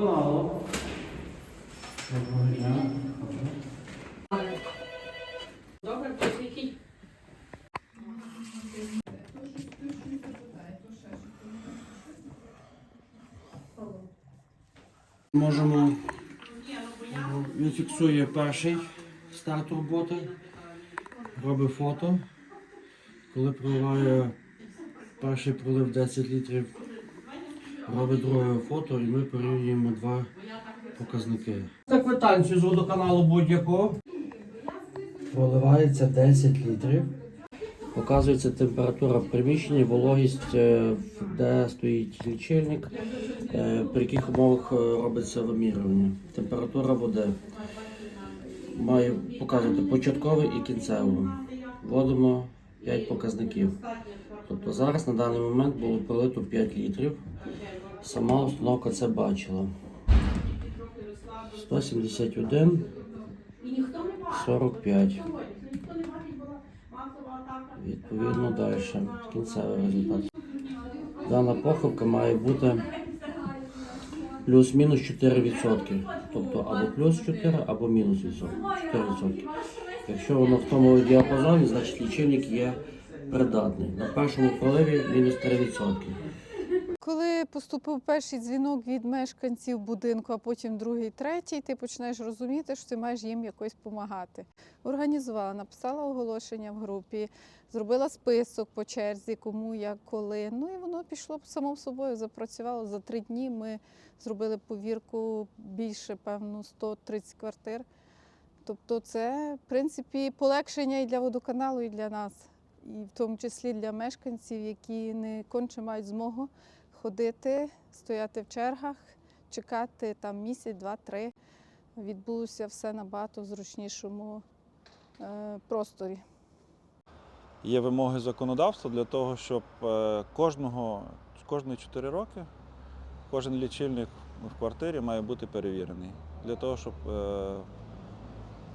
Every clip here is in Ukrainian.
водоканалу. Доброго дня. Добре, посвітіть. Можемо. Він фіксує перший старт роботи, робить фото. Коли проливає перший пролив 10 літрів, робить друге фото і ми порівнюємо два показники. Це квитанцію з водоканалу будь-якого. Проливається 10 літрів. Показується температура в приміщенні, вологість, е, де стоїть лічильник, е, при яких умовах е, робиться вимірювання. Температура води має показувати початкову і кінцеву. Вводимо 5 показників. Тобто зараз на даний момент було пролито 5 літрів. Сама установка це бачила. 171, 45. Відповідно далі. Кінцевий результат. Дана похибка має бути плюс-мінус 4%. Тобто або плюс 4, або мінус 4%. Якщо воно в тому діапазоні, значить лічильник є придатний. На першому проливі мінус 3%. Коли поступив перший дзвінок від мешканців будинку, а потім другий, третій, ти починаєш розуміти, що ти маєш їм якось допомагати. Організувала, написала оголошення в групі, зробила список по черзі, кому, як, коли. Ну і воно пішло само собою, запрацювало. За три дні ми зробили повірку більше, певно, 130 квартир. Тобто це, в принципі, полегшення і для водоканалу, і для нас, і в тому числі для мешканців, які не конче мають змогу ходити, стояти в чергах, чекати там місяць, два-три. Відбулося все набагато в зручнішому е, просторі. Є вимоги законодавства для того, щоб е, кожного, кожні 4 роки кожен лічильник в квартирі має бути перевірений. Для того, щоб е,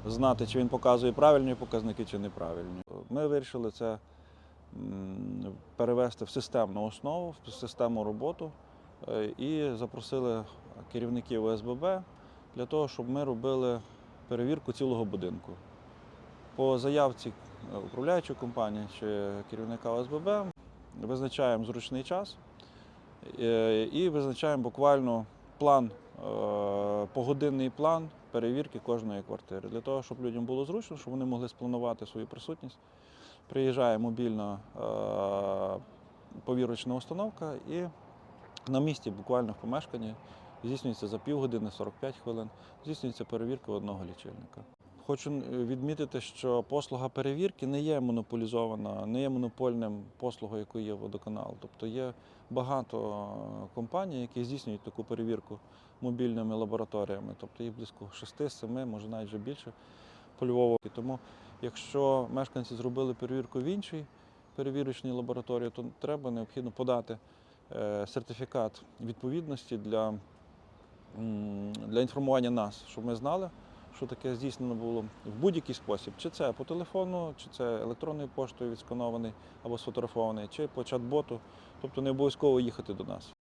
знати, чи він показує правильні показники чи неправильні. Ми вирішили це перевести в системну основу, в системну роботу е, і запросили керівників ОСББ для того, щоб ми робили перевірку цілого будинку. По заявці е, управляючої компанії чи керівника ОСББ визначаємо зручний час е, і визначаємо буквально план, е, погодинний план перевірки кожної квартири для того, щоб людям було зручно, щоб вони могли спланувати свою присутність. Приїжджає мобільна е, повірочна установка і на місці, буквально в помешканні, здійснюється за півгодини, 45 хвилин, здійснюється перевірка одного лічильника. Хочу е, відмітити, що послуга перевірки не є монополізована, не є монопольним послугою, якою є водоканал. Тобто є багато е, компаній, які здійснюють таку перевірку мобільними лабораторіями. Тобто їх близько 6-7, може навіть вже більше по Львову. І Тому, якщо мешканці зробили перевірку в іншій перевірочній лабораторії, то треба необхідно подати е, сертифікат відповідності для, для інформування нас, щоб ми знали що таке здійснено було в будь-який спосіб, чи це по телефону, чи це електронною поштою відсканований або сфотографований, чи по чат-боту. Тобто не обов'язково їхати до нас.